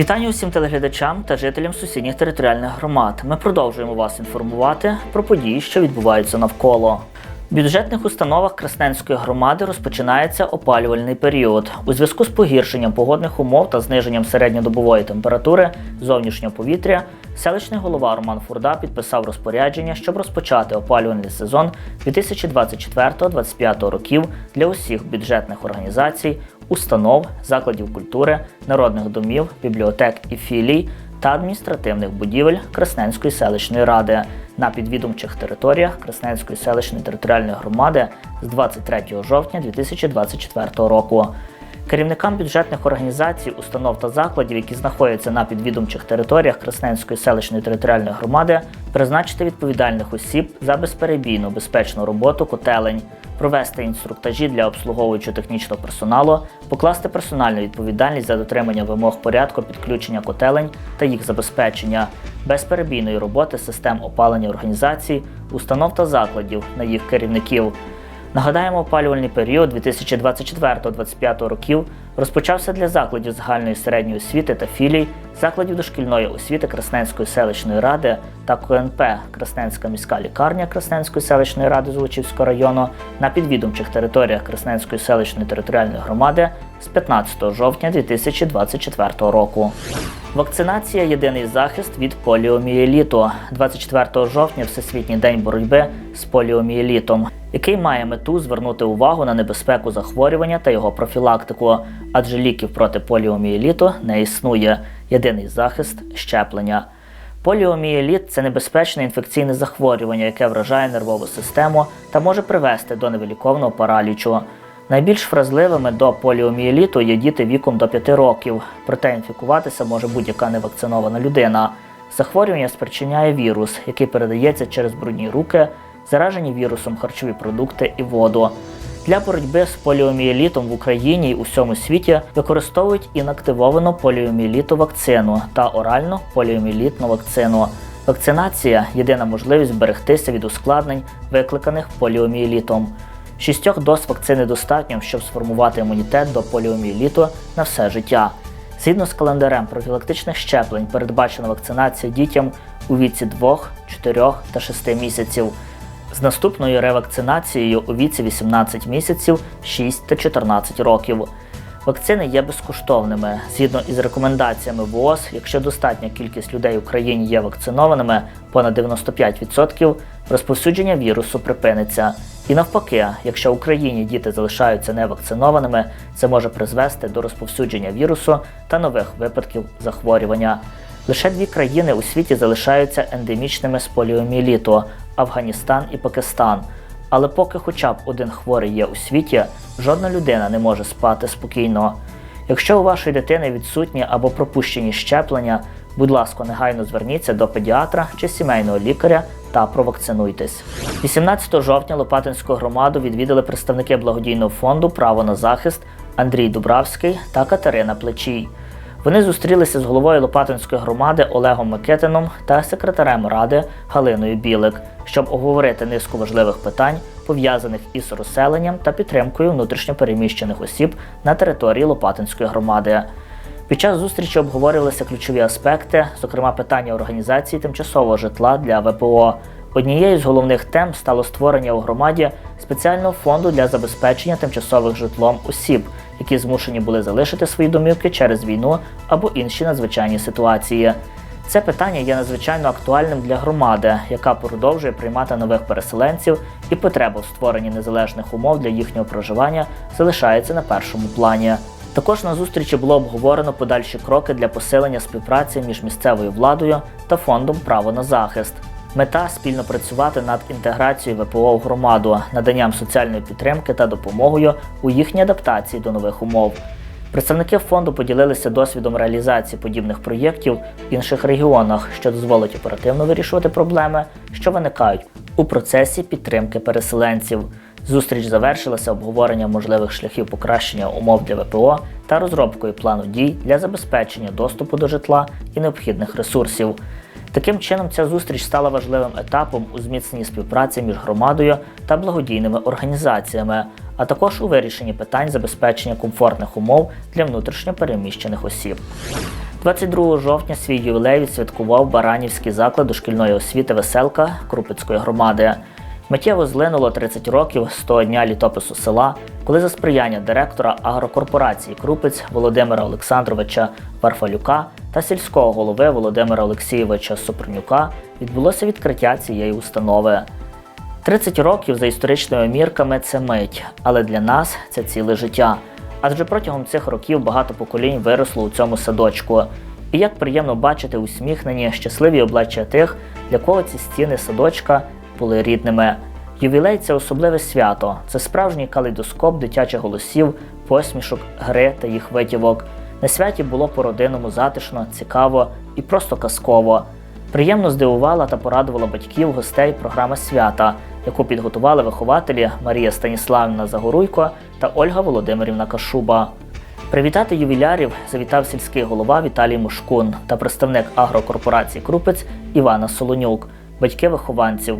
Вітання усім телеглядачам та жителям сусідніх територіальних громад. Ми продовжуємо вас інформувати про події, що відбуваються навколо. В бюджетних установах Красненської громади розпочинається опалювальний період. У зв'язку з погіршенням погодних умов та зниженням середньодобової температури зовнішнього повітря, селищний голова Роман Фурда підписав розпорядження, щоб розпочати опалювальний сезон 2024-2025 років для усіх бюджетних організацій, установ, закладів культури, народних домів, бібліотек і філій та адміністративних будівель Красненської селищної ради на підвідомчих територіях Красненської селищної територіальної громади з 23 жовтня 2024 року. Керівникам бюджетних організацій, установ та закладів, які знаходяться на підвідомчих територіях Красненської селищної територіальної громади, призначити відповідальних осіб за безперебійну безпечну роботу котелень, провести інструктажі для обслуговуючого технічного персоналу, покласти персональну відповідальність за дотримання вимог порядку підключення котелень та їх забезпечення, безперебійної роботи систем опалення організацій, установ та закладів на їх керівників. Нагадаємо, опалювальний період 2024-2025 років розпочався для закладів загальної середньої освіти та філій, закладів дошкільної освіти Красненської селищної ради та КНП Красненська міська лікарня Красненської селищної ради Золочівського району на підвідомчих територіях Красненської селищної територіальної громади з 15 жовтня 2024 року. Вакцинація єдиний захист від поліомієліту. 24 жовтня Всесвітній день боротьби з поліомієлітом, який має мету звернути увагу на небезпеку захворювання та його профілактику, адже ліків проти поліомієліту не існує. Єдиний захист щеплення. Поліомієліт це небезпечне інфекційне захворювання, яке вражає нервову систему та може привести до невиліковного паралічу. Найбільш вразливими до поліомієліту є діти віком до 5 років, проте інфікуватися може будь-яка невакцинована людина. Захворювання спричиняє вірус, який передається через брудні руки, заражені вірусом харчові продукти і воду. Для боротьби з поліомієлітом в Україні і у всьому світі використовують інактивовану поліомієліту вакцину та оральну поліомієлітну вакцину. Вакцинація єдина можливість зберегтися від ускладнень, викликаних поліомієлітом. Шістьох доз вакцини достатньо, щоб сформувати імунітет до поліомієліту на все життя. Згідно з календарем профілактичних щеплень передбачена вакцинація дітям у віці 2, 4 та 6 місяців. З наступною ревакцинацією у віці 18 місяців, 6 та 14 років. Вакцини є безкоштовними. Згідно із рекомендаціями ВООЗ, якщо достатня кількість людей в Україні є вакцинованими, понад 95%, розповсюдження вірусу припиниться. І навпаки, якщо в Україні діти залишаються невакцинованими, це може призвести до розповсюдження вірусу та нових випадків захворювання. Лише дві країни у світі залишаються ендемічними з поліомієліту – Афганістан і Пакистан. Але поки хоча б один хворий є у світі, жодна людина не може спати спокійно. Якщо у вашої дитини відсутні або пропущені щеплення, будь ласка, негайно зверніться до педіатра чи сімейного лікаря та провакцинуйтесь. 18 жовтня Лопатинську громаду відвідали представники благодійного фонду Право на захист Андрій Дубравський та Катерина Плечій. Вони зустрілися з головою Лопатинської громади Олегом Микитином та секретарем ради Галиною Білик, щоб обговорити низку важливих питань, пов'язаних із розселенням та підтримкою внутрішньопереміщених осіб на території Лопатинської громади. Під час зустрічі обговорювалися ключові аспекти, зокрема питання організації тимчасового житла для ВПО. Однією з головних тем стало створення у громаді спеціального фонду для забезпечення тимчасових житлом осіб, які змушені були залишити свої домівки через війну або інші надзвичайні ситуації. Це питання є надзвичайно актуальним для громади, яка продовжує приймати нових переселенців, і потреба в створенні незалежних умов для їхнього проживання залишається на першому плані. Також на зустрічі було обговорено подальші кроки для посилення співпраці між місцевою владою та фондом Право на захист. Мета спільно працювати над інтеграцією ВПО в громаду, наданням соціальної підтримки та допомогою у їхній адаптації до нових умов. Представники фонду поділилися досвідом реалізації подібних проєктів в інших регіонах, що дозволить оперативно вирішувати проблеми, що виникають у процесі підтримки переселенців. Зустріч завершилася обговоренням можливих шляхів покращення умов для ВПО та розробкою плану дій для забезпечення доступу до житла і необхідних ресурсів. Таким чином, ця зустріч стала важливим етапом у зміцненні співпраці між громадою та благодійними організаціями, а також у вирішенні питань забезпечення комфортних умов для внутрішньо переміщених осіб. 22 жовтня свій ювілей відсвяткував Баранівський заклад дошкільної освіти Веселка Крупицької громади. Миттєво злинуло 30 років з того дня літопису села, коли за сприяння директора агрокорпорації Крупець Володимира Олександровича Варфалюка та сільського голови Володимира Олексійовича Супрунюка відбулося відкриття цієї установи. 30 років за історичними мірками це мить, але для нас це ціле життя. Адже протягом цих років багато поколінь виросло у цьому садочку. І як приємно бачити усміхнені, щасливі обличчя тих, для кого ці стіни садочка були рідними. Ювілей це особливе свято, це справжній калейдоскоп дитячих голосів, посмішок, гри та їх витівок. На святі було по-родинному затишно, цікаво і просто казково. Приємно здивувала та порадувала батьків гостей програма свята, яку підготували вихователі Марія Станіславівна Загоруйко та Ольга Володимирівна Кашуба. Привітати ювілярів завітав сільський голова Віталій Мушкун та представник агрокорпорації Крупець Івана Солонюк, батьки вихованців.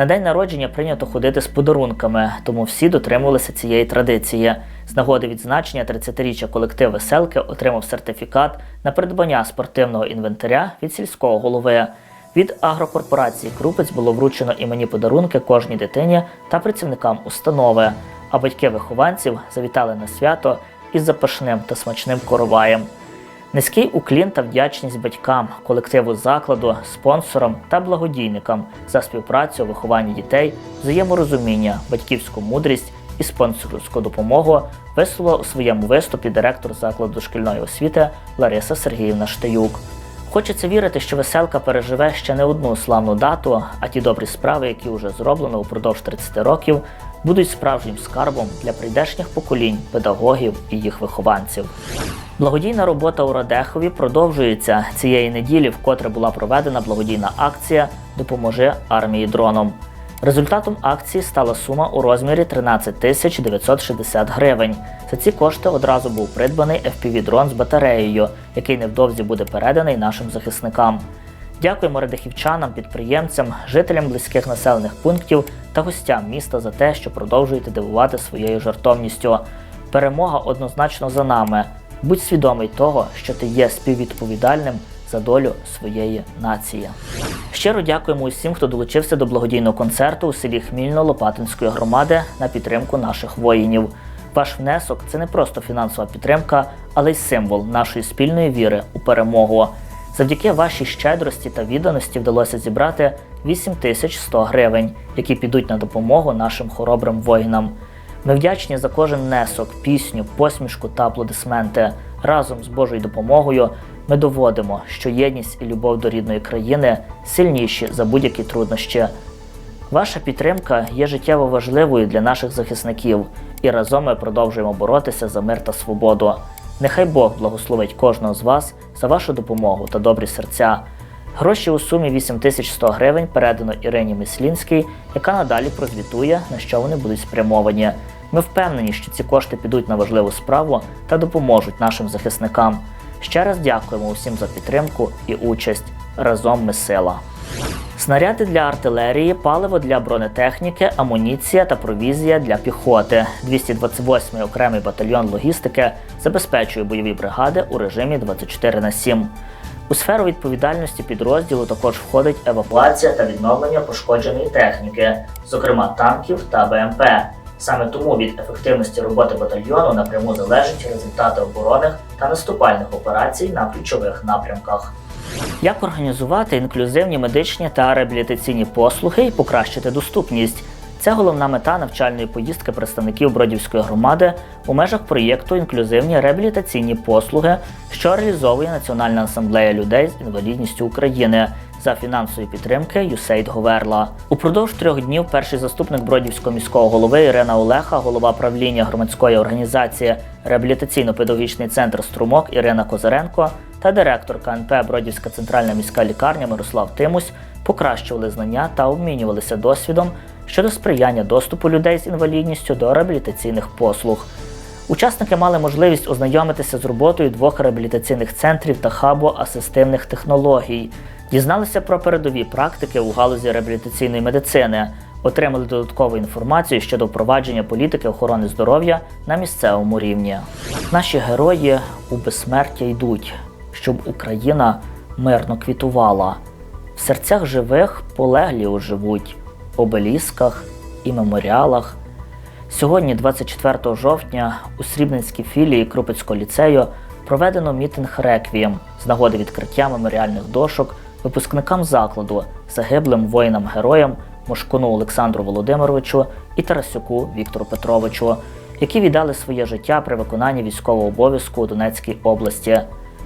На день народження прийнято ходити з подарунками, тому всі дотримувалися цієї традиції. З нагоди відзначення 30-річчя колектив веселки отримав сертифікат на придбання спортивного інвентаря від сільського голови. Від агрокорпорації Крупець було вручено іменні подарунки кожній дитині та працівникам установи. А батьки вихованців завітали на свято із запашним та смачним короваєм. Низький уклін та вдячність батькам, колективу закладу, спонсорам та благодійникам за співпрацю у вихованні дітей, взаєморозуміння, батьківську мудрість і спонсорську допомогу висловила у своєму виступі директор закладу дошкільної освіти Лариса Сергіївна Штеюк. Хочеться вірити, що веселка переживе ще не одну славну дату, а ті добрі справи, які вже зроблено упродовж 30 років, будуть справжнім скарбом для прийдешніх поколінь педагогів і їх вихованців. Благодійна робота у Радехові продовжується цієї неділі, вкотре була проведена благодійна акція Допоможи армії дроном. Результатом акції стала сума у розмірі 13 тисяч 960 гривень. За ці кошти одразу був придбаний FPV-дрон з батареєю, який невдовзі буде переданий нашим захисникам. Дякуємо радихівчанам, підприємцям, жителям близьких населених пунктів та гостям міста за те, що продовжуєте дивувати своєю жартовністю. Перемога однозначно за нами. Будь свідомий того, що ти є співвідповідальним за долю своєї нації. Щиро дякуємо усім, хто долучився до благодійного концерту у селі Хмільно Лопатинської громади на підтримку наших воїнів. Ваш внесок це не просто фінансова підтримка, але й символ нашої спільної віри у перемогу. Завдяки вашій щедрості та відданості вдалося зібрати 8100 гривень, які підуть на допомогу нашим хоробрим воїнам. Ми вдячні за кожен внесок, пісню, посмішку та аплодисменти. Разом з Божою допомогою ми доводимо, що єдність і любов до рідної країни сильніші за будь-які труднощі. Ваша підтримка є життєво важливою для наших захисників, і разом ми продовжуємо боротися за мир та свободу. Нехай Бог благословить кожного з вас за вашу допомогу та добрі серця. Гроші у сумі 8100 гривень передано Ірині Мислінській, яка надалі прозвітує, на що вони будуть спрямовані. Ми впевнені, що ці кошти підуть на важливу справу та допоможуть нашим захисникам. Ще раз дякуємо усім за підтримку і участь. Разом ми сила. Снаряди для артилерії, паливо для бронетехніки, амуніція та провізія для піхоти. 228-й окремий батальйон логістики забезпечує бойові бригади у режимі 24 на 7. У сферу відповідальності підрозділу також входить евакуація та відновлення пошкодженої техніки, зокрема танків та БМП. Саме тому від ефективності роботи батальйону напряму залежать результати оборонних та наступальних операцій на ключових напрямках. Як організувати інклюзивні медичні та реабілітаційні послуги і покращити доступність? Це головна мета навчальної поїздки представників Бродівської громади у межах проєкту Інклюзивні реабілітаційні послуги, що реалізовує Національна асамблея людей з інвалідністю України за фінансової підтримки USAID Говерла. Упродовж трьох днів перший заступник Бродівського міського голови Ірина Олеха, голова правління громадської організації Реабілітаційно-педагогічний центр Струмок Ірина Козаренко та директор КНП Бродівська центральна міська лікарня Мирослав Тимусь покращували знання та обмінювалися досвідом щодо сприяння доступу людей з інвалідністю до реабілітаційних послуг. Учасники мали можливість ознайомитися з роботою двох реабілітаційних центрів та хабу асистивних технологій, дізналися про передові практики у галузі реабілітаційної медицини, отримали додаткову інформацію щодо впровадження політики охорони здоров'я на місцевому рівні. Наші герої у безсмертя йдуть. Щоб Україна мирно квітувала. В серцях живих полеглі оживуть, обелісках і меморіалах. Сьогодні, 24 жовтня, у Срібненській філії Крупицького ліцею проведено мітинг реквієм з нагоди відкриття меморіальних дошок випускникам закладу, загиблим воїнам-героям Мошкуну Олександру Володимировичу і Тарасюку Віктору Петровичу, які віддали своє життя при виконанні військового обов'язку у Донецькій області.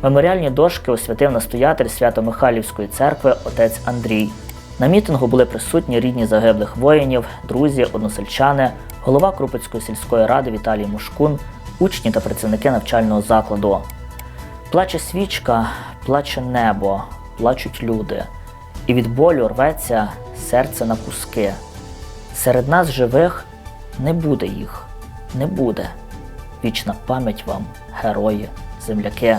Меморіальні дошки освятив настоятель Свято-Михайлівської церкви отець Андрій. На мітингу були присутні рідні загиблих воїнів, друзі, односельчани, голова Крупицької сільської ради Віталій Мушкун, учні та працівники навчального закладу. Плаче свічка, плаче небо, плачуть люди, і від болю рветься серце на куски. Серед нас живих не буде їх, не буде. Вічна пам'ять вам, герої, земляки.